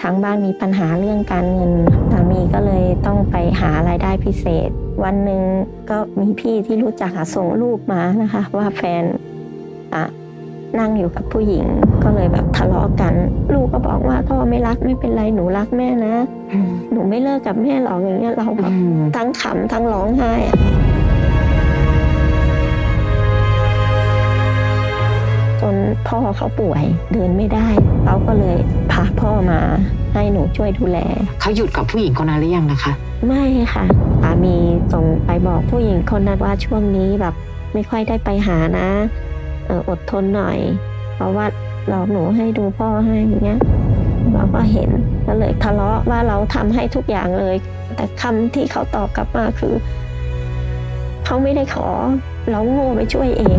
ทางบ้านมีปัญหาเรื่องการเงินสามีก็เลยต้องไปหารายได้พิเศษ วันหนึ่งก็มีพี่ที่รู้จักอะส่งรูปมานะคะ ว่าแฟนอะนั่งอยู่กับผู้หญิงก็เลยแบบทะเลาะกัน ลูกก็บอกว่าพ่อไม่รักไม่เป็นไรหนูรักแม่นะ หนูไม่เลิกกับแม่หรอกอย่างเงี้ยเราแบบทั้งขำทั้งร้องไห้อะจนพ่อเขาป่วยเดินไม่ได้เราก็เลย พาพ่อมาให้หนูช่วยดูแล เขาหยุดกับผู้หญิงคนนั้นหรือยังนะคะ ไม่ค่ะสามีส่งไปบอกผู้หญิงคนนั้นว่าช่วงนี้แบบไม่ค่อยได้ไปหานะเอออดทนหน่อย เพราะว่าเราหนูให้ดูพ่อให้อย่างเงี้ยเราก็เห็นก็เลยทะเลาะว่าเราทำให้ทุกอย่างเลย แต่คำที่เขาตอบกลับมาคือ เขาไม่ได้ขอ เราโง่ไปช่วยเอง